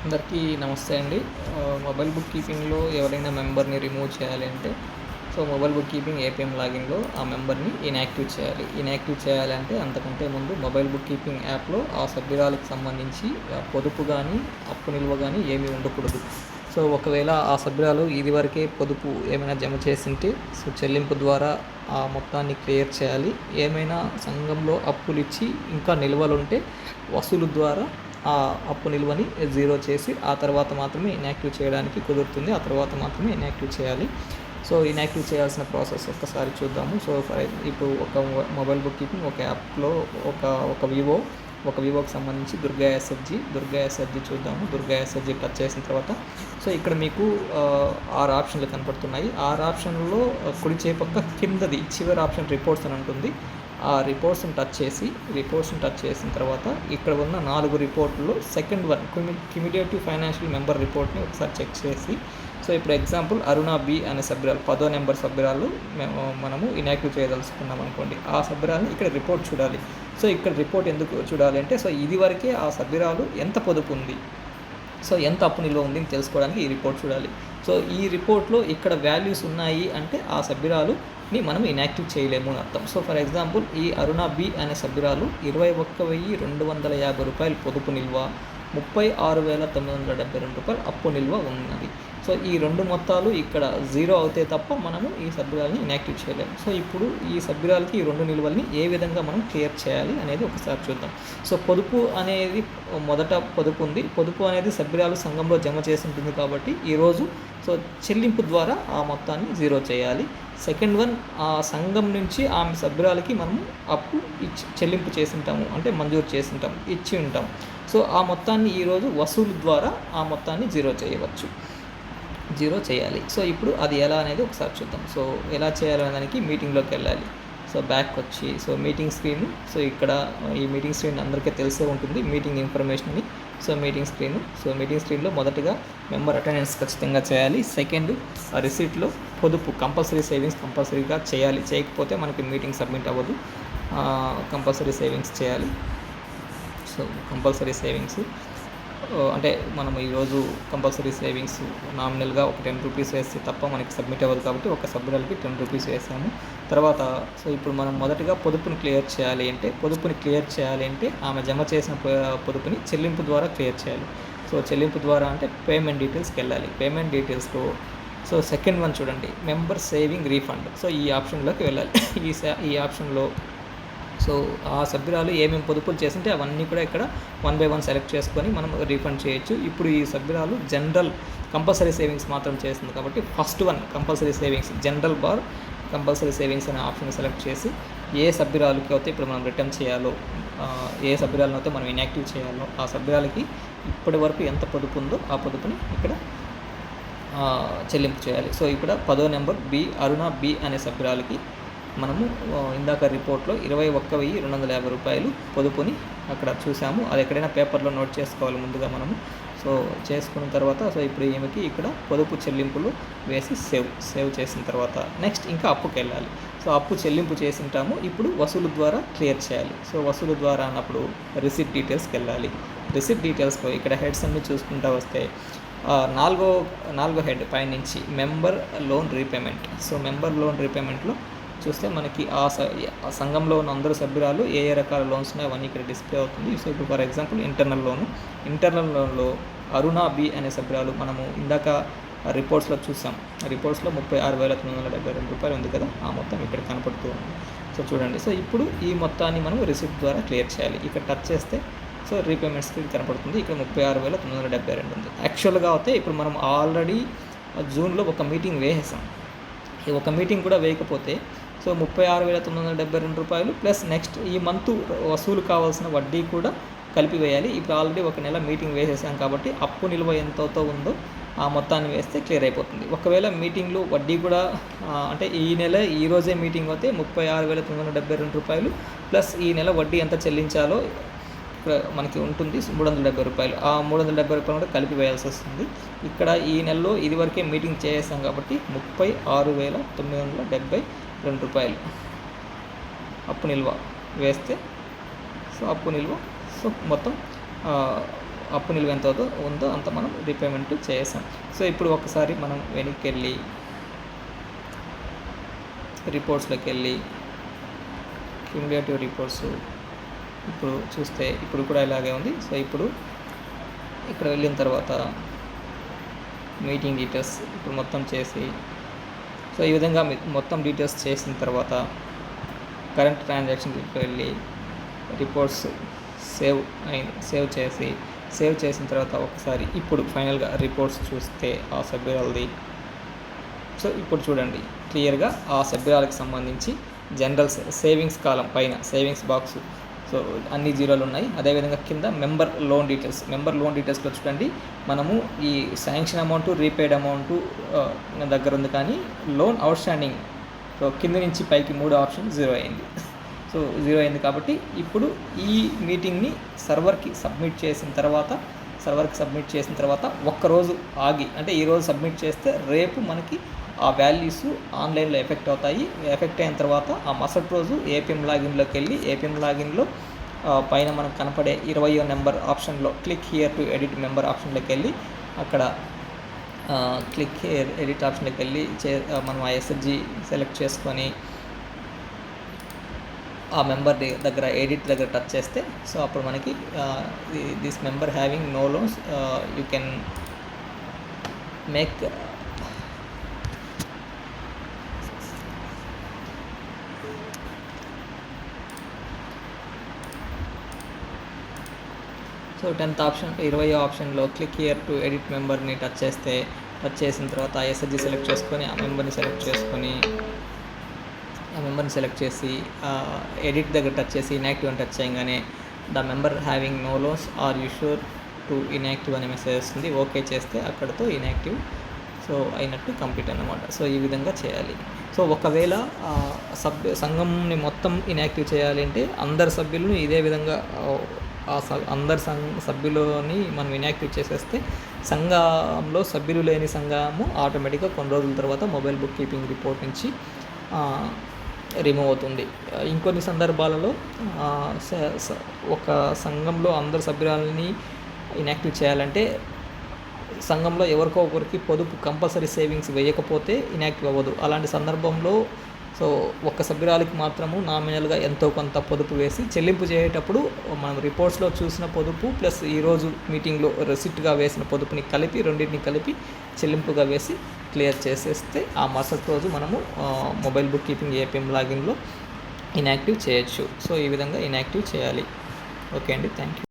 అందరికీ నమస్తే అండి. మొబైల్ బుక్ కీపింగ్లో ఎవరైనా మెంబర్ని రిమూవ్ చేయాలి అంటే so mobile book keeping APM లాగిన్లో ఆ మెంబర్ని ఇన్యాక్టివ్ చేయాలి. ఇన్యాక్టివ్ చేయాలంటే అంతకంటే ముందు మొబైల్ బుక్ కీపింగ్ యాప్లో ఆ సభ్యురాలకు సంబంధించి ఆ, పొదుపు కానీ అప్పు నిల్వ కానీ ఏమీ ఉండకూడదు. సో ఒకవేళ ఆ సభ్యురాలు ఇదివరకే పొదుపు ఏమైనా జమ చేసింటే సో చెల్లింపు ద్వారా ఆ మొత్తాన్ని క్లియర్ చేయాలి. ఏమైనా సంఘంలో అప్పులు ఇచ్చి ఇంకా నిల్వలు ఉంటే వసూలు ద్వారా ఆ అప్పు నిల్వని జీరో చేసి ఆ తర్వాత మాత్రమే ఇన్యాక్టివ్ చేయడానికి కుదురుతుంది. ఆ తర్వాత మాత్రమే ఇన్యాక్టివ్ చేయాలి. సో ఇన్యాక్టివ్ చేయాల్సిన ప్రాసెస్ ఒక్కసారి చూద్దాము. సో ఫర్ ఇప్పుడు ఒక మొబైల్ బుక్ కీపింగ్ ఒక యాప్లో ఒక ఒక వివో ఒక వివోకి సంబంధించి దుర్గా ఎస్ఎఫ్జి దుర్గా ఎస్ఎఫ్జి చూద్దాము. దుర్గా ఎస్ఎఫ్జి టచ్ చేసిన తర్వాత సో ఇక్కడ మీకు ఆరు ఆప్షన్లు కనపడుతున్నాయి. ఆరు ఆప్షన్లో కుడి చేపక్క కిందది చివరి ఆప్షన్ రిపోర్ట్స్ అని ఉంటుంది. ఆ రిపోర్ట్స్ని టచ్ చేసి రిపోర్ట్స్ని టచ్ చేసిన తర్వాత ఇక్కడ ఉన్న నాలుగు రిపోర్టుల్లో second one cumulative financial member రిపోర్ట్ని ఒకసారి చెక్ చేసి సో ఇప్పుడు ఎగ్జాంపుల్ అరుణ బి అనే సభ్యురాలు పదో నెంబర్ సభ్యురాలు మేము మనము ఇన్యాక్టివ్ చేయదలుచుకున్నాం అనుకోండి. ఆ సభ్యురాలని ఇక్కడ రిపోర్ట్ చూడాలి. సో ఇక్కడ రిపోర్ట్ ఎందుకు చూడాలి అంటే సో ఇది వరకే ఆ సభ్యురాలు ఎంత పొదుపు ఉంది? సో ఎంత అప్పు నిల్వ ఉంది తెలుసుకోవడానికి ఈ రిపోర్ట్ చూడాలి. సో ఈ రిపోర్ట్లో ఇక్కడ వాల్యూస్ ఉన్నాయి అంటే ఆ సభ్యురాలుని మనం ఇన్యాక్టివ్ చేయలేము అని అర్థం. సో ఫర్ ఎగ్జాంపుల్ ఈ అరుణ బి అనే సభ్యురాలు ఇరవై ఒక్క వెయ్యి రెండు వందల యాభై రూపాయలు పొదుపు నిల్వ ముప్పై ఆరు వేల తొమ్మిది వందల డెబ్బై రెండు రూపాయలు అప్పు నిల్వ ఉన్నది. సో ఈ రెండు మొత్తాలు ఇక్కడ జీరో అవుతే తప్ప మనము ఈ సభ్యురాలని ఇన్యాక్టివ్ చేయలేము. సో ఇప్పుడు ఈ సభ్యురాలకి ఈ రెండు నిల్వల్ని ఏ విధంగా మనం క్లియర్ చేయాలి అనేది ఒకసారి చూద్దాం. సో పొదుపు అనేది మొదట పొదుపు ఉంది. పొదుపు అనేది సభ్యురాలు సంఘంలో జమ చేసి ఉంటుంది కాబట్టి ఈరోజు సో చెల్లింపు ద్వారా ఆ మొత్తాన్ని జీరో చేయాలి. సెకండ్ వన్ ఆ సంఘం నుంచి ఆమె సభ్యురాలకి మనము అప్పు ఇచ్చి చెల్లింపు చేసి ఉంటాము. అంటే మంజూరు చేసి ఉంటాం ఇచ్చి ఉంటాం సో ఆ మొత్తాన్ని ఈరోజు వసూలు ద్వారా ఆ మొత్తాన్ని జీరో చేయవచ్చు. జీరో చేయాలి. సో ఇప్పుడు అది ఎలా అనేది ఒకసారి చూద్దాం. సో ఎలా చేయాలనే దానికి మీటింగ్లోకి వెళ్ళాలి. సో బ్యాక్ వచ్చి సో మీటింగ్ స్క్రీన్ సో ఇక్కడ ఈ మీటింగ్ స్క్రీన్ అందరికీ తెలిసే ఉంటుంది. మీటింగ్ ఇన్ఫర్మేషన్ని so meeting screen so meeting స్క్రీన్లో మొదటగా మెంబర్ అటెండెన్స్ ఖచ్చితంగా చేయాలి. సెకండ్ ఆ రిసీట్లో పొదుపు కంపల్సరీ సేవింగ్స్ కంపల్సరీగా చేయాలి. చేయకపోతే మనకి మీటింగ్ సబ్మిట్ అవ్వదు. కంపల్సరీ సేవింగ్స్ చేయాలి. కంపల్సరీ సేవింగ్స్ uh, అంటే మనం ఈరోజు కంపల్సరీ సేవింగ్స్ నామినల్గా ఒక టెన్ రూపీస్ వేస్తే తప్ప మనకి సబ్మిట్ అవ్వదు కాబట్టి ఒక సబ్మిటల్కి టెన్ రూపీస్ వేసాము. తర్వాత సో ఇప్పుడు మనం మొదటగా పొదుపుని క్లియర్ చేయాలి అంటే పొదుపుని క్లియర్ చేయాలి అంటే ఆమె జమ చేసిన పొదుపుని చెల్లింపు ద్వారా క్లియర్ చేయాలి. సో చెల్లింపు ద్వారా అంటే పేమెంట్ డీటెయిల్స్కి వెళ్ళాలి పేమెంట్ డీటెయిల్స్లో సో సెకండ్ వన్ చూడండి. మెంబర్ సేవింగ్ రీఫండ్ సో ఈ ఆప్షన్లోకి వెళ్ళాలి. ఈ ఈ ఆప్షన్లో సో ఆ సభ్యురాలు ఏమేమి పొదుపులు చేసింటే అవన్నీ కూడా ఇక్కడ వన్ బై వన్ సెలెక్ట్ చేసుకొని మనం రీఫండ్ చేయొచ్చు. ఇప్పుడు ఈ సభ్యురాలు జనరల్ కంపల్సరీ సేవింగ్స్ మాత్రం చేస్తుంది కాబట్టి first one compulsory savings general bar compulsory savings అనే ఆప్షన్ సెలెక్ట్ చేసి ఏ సభ్యురాలకి అయితే ఇప్పుడు మనం రిటర్న్ చేయాలో ఏ సభ్యురాలను అయితే మనం ఇన్యాక్టివ్ చేయాలో ఆ సభ్యురాలకి ఇప్పటి వరకు ఎంత పొదుపు ఉందో ఆ పొదుపుని ఇక్కడ చెల్లింపు చేయాలి. సో ఇక్కడ పదో నెంబర్ బి అరుణ బి అనే సభ్యురాలకి మనము ఇందాక రిపోర్ట్లో ఇరవై ఒక్క వెయ్యి రెండు వందల యాభై రూపాయలు పొదుపుని అక్కడ చూసాము అది ఎక్కడైనా పేపర్లో నోట్ చేసుకోవాలి ముందుగా మనము. సో చేసుకున్న తర్వాత సో ఇప్పుడు ఈమెకి ఇక్కడ పొదుపు చెల్లింపులు వేసి సేవ్ సేవ్ చేసిన తర్వాత నెక్స్ట్ ఇంకా అప్పుకి వెళ్ళాలి. సో అప్పు చెల్లింపు చేసి ఉంటాము ఇప్పుడు వసూలు ద్వారా క్లియర్ చేయాలి. సో వసూలు ద్వారా అన్నప్పుడు రిసిప్ట్ డీటెయిల్స్కి వెళ్ళాలి. రిసిప్ట్ డీటెయిల్స్లో ఇక్కడ హెడ్స్ అన్ని చూసుకుంటా వస్తే నాలుగో నాలుగో హెడ్ పైనుంచి member loan repayment. So member loan రీపేమెంట్లో చూస్తే మనకి ఆ సంఘంలో ఉన్న అందరు సభ్యురాలు ఏ ఏ రకాల లోన్స్ ఉన్నాయో అవన్నీ ఇక్కడ డిస్ప్లే అవుతుంది. సో ఇప్పుడు for example internal loan. Internal లోన్లో అరుణ బి అనే సభ్యురాలు మనము ఇందాక రిపోర్ట్స్లో చూసాం. రిపోర్ట్స్లో ముప్పై ఆరు వేల తొమ్మిది వందల డెబ్బై రెండు రూపాయలు ఉంది కదా ఆ మొత్తం ఇక్కడ కనపడుతూ ఉంది. సో చూడండి. సో ఇప్పుడు ఈ మొత్తాన్ని మనం రిసిప్ట్ ద్వారా క్లియర్ చేయాలి. ఇక్కడ టచ్ చేస్తే సో రీపేమెంట్ స్క్రీన్ కనపడుతుంది. ఇక్కడ ముప్పై ఆరు వేల తొమ్మిది వందల డెబ్బై రెండు ఉంది. యాక్చువల్గా అయితే ఇప్పుడు మనం ఆల్రెడీ జూన్లో ఒక మీటింగ్ వేసేసాం. ఈ ఒక మీటింగ్ కూడా వేయకపోతే సో ముప్పై ఆరు వేల తొమ్మిది వందల డెబ్బై రెండు రూపాయలు ప్లస్ నెక్స్ట్ ఈ మంత్ వసూలు కావాల్సిన వడ్డీ కూడా కలిపి వేయాలి. ఇప్పుడు ఆల్రెడీ ఒక నెల మీటింగ్ వేసేసాం కాబట్టి అప్పు నిల్వ ఎంతతో ఉందో ఆ మొత్తాన్ని వేస్తే క్లియర్ అయిపోతుంది. ఒకవేళ మీటింగ్లో వడ్డీ కూడా అంటే ఈ నెల ఈ రోజే మీటింగ్ అయితే ముప్పై ఆరు వేల తొమ్మిది వందల డెబ్బై రెండు రూపాయలు ప్లస్ ఈ నెల వడ్డీ ఎంత చెల్లించాలో మనకి ఉంటుంది. మూడు వందల డెబ్బై రూపాయలు. ఆ మూడు వందల డెబ్బై రూపాయలు కూడా కలిపి వేయాల్సి వస్తుంది. ఇక్కడ ఈ నెలలో ఇదివరకే మీటింగ్ చేసాం కాబట్టి ముప్పై ఆరు వేల తొమ్మిది వందల డెబ్బై రెండు రూపాయలు. అప్పు నిల్వ వేస్తే సో అప్పు నిల్వ సో మొత్తం అప్పు నిలువ ఎంత ఉందో అంత మనం రీపేమెంట్ చేసాం. సో ఇప్పుడు ఒకసారి మనం వెనక్కి వెళ్ళి రిపోర్ట్స్లోకి వెళ్ళి క్యూములేటివ్ రిపోర్ట్స్ ఇప్పుడు చూస్తే ఇప్పుడు కూడా ఇలాగే ఉంది. సో ఇప్పుడు ఇక్కడ వెళ్ళిన తర్వాత మీటింగ్ డీటెయిల్స్ ఇప్పుడు మొత్తం చేసి సో ఈ విధంగా మొత్తం డీటెయిల్స్ చేసిన తర్వాత కరెంట్ ట్రాన్సాక్షన్ వెళ్ళి రిపోర్ట్స్ సేవ్ అయింది సేవ్ చేసి సేవ్ చేసిన తర్వాత ఒకసారి ఇప్పుడు ఫైనల్గా రిపోర్ట్స్ చూస్తే ఆ సభ్యురాలది. సో ఇప్పుడు చూడండి క్లియర్గా ఆ సభ్యురాలకు సంబంధించి జనరల్ సేవింగ్స్ కాలం పైన సేవింగ్స్ బాక్స్ సో అన్ని జీరోలు ఉన్నాయి. అదేవిధంగా కింద member loan details member loan డీటెయిల్స్లో చూడండి మనము ఈ శాంక్షన్ అమౌంట్ రీపేడ్ అమౌంట్ దగ్గర ఉంది కానీ లోన్ అవుట్ స్టాండింగ్ సో కింద నుంచి పైకి మూడు ఆప్షన్ జీరో అయింది. సో జీరో అయింది కాబట్టి ఇప్పుడు ఈ మీటింగ్ని సర్వర్కి సబ్మిట్ చేసిన తర్వాత సర్వర్కి సబ్మిట్ చేసిన తర్వాత ఒక్కరోజు ఆగి అంటే ఈరోజు సబ్మిట్ చేస్తే రేపు మనకి ఆ వాల్యూస్ ఆన్లైన్లో ఎఫెక్ట్ అవుతాయి. ఎఫెక్ట్ అయిన తర్వాత ఆ మరుసటి రోజు ఏపీఎం లాగిన్లోకి వెళ్ళి ఏపీఎం లాగిన్లో పైన మనకు కనపడే ఇరవయో నెంబర్ ఆప్షన్లో click here to edit member ఆప్షన్లోకి వెళ్ళి అక్కడ క్లిక్ హియర్ ఎడిట్ ఆప్షన్లోకి వెళ్ళి చే మనం ఆ ఎస్ఎస్జి సెలెక్ట్ చేసుకొని ఆ మెంబర్ దగ్గర ఎడిట్ దగ్గర టచ్ చేస్తే సో అప్పుడు మనకి this member having no loans you can make so tenth option ఇరవై ఆప్షన్లో క్లిక్ హియర్ టు ఎడిట్ మెంబర్ని టచ్ చేస్తే టచ్ చేసిన తర్వాత ఎస్ఎస్జి సెలెక్ట్ చేసుకొని ఆ మెంబర్ని సెలెక్ట్ చేసుకొని ఆ మెంబర్ని సెలెక్ట్ చేసి ఎడిట్ దగ్గర టచ్ చేసి ఇన్యాక్టివ్ అని టచ్ చేయగానే the member having no loans are you sure to inactive అనే మెసేజ్ వస్తుంది ఓకే చేస్తే అక్కడతో ఇన్యాక్టివ్ సో అయినట్టు కంప్లీట్ అన్నమాట. సో ఈ విధంగా చేయాలి. సో ఒకవేళ సభ్య సంఘంని మొత్తం ఇన్యాక్టివ్ చేయాలి అంటే అందరు సభ్యులను ఇదే విధంగా ఆ, అందరి సంఘ సభ్యులని మనం ఇన్యాక్టివ్ చేసేస్తే సంఘంలో సభ్యులు లేని సంఘము ఆటోమేటిక్గా కొన్ని రోజుల తర్వాత మొబైల్ బుక్ కీపింగ్ రిపోర్ట్ నుంచి రిమూవ్ అవుతుంది. ఇంకొన్ని సందర్భాలలో స- స- ఒక సంఘంలో అందరు సభ్యురాలని ఇన్యాక్టివ్ చేయాలంటే సంఘంలో ఎవరికో ఒకరికి పొదుపు కంపల్సరీ సేవింగ్స్ వేయకపోతే ఇన్యాక్టివ్ అవ్వదు. అలాంటి సందర్భంలో సో ఒక్క సభ్యురాలికి మాత్రము నామినల్గా ఎంతో కొంత పొదుపు వేసి చెల్లింపు చేసేటప్పుడు మనం రిపోర్ట్స్లో చూసిన పొదుపు ప్లస్ ఈరోజు మీటింగ్లో రెసిప్ట్గా వేసిన పొదుపుని కలిపి రెండింటిని కలిపి చెల్లింపుగా వేసి క్లియర్ చేసేస్తే ఆ మరుసటి రోజు మనము మొబైల్ బుక్ కీపింగ్ ఏపీఎం లాగిన్లో ఇన్యాక్టివ్ చేయొచ్చు. సో ఈ విధంగా ఇన్యాక్టివ్ చేయాలి. ఓకే అండి. Thank you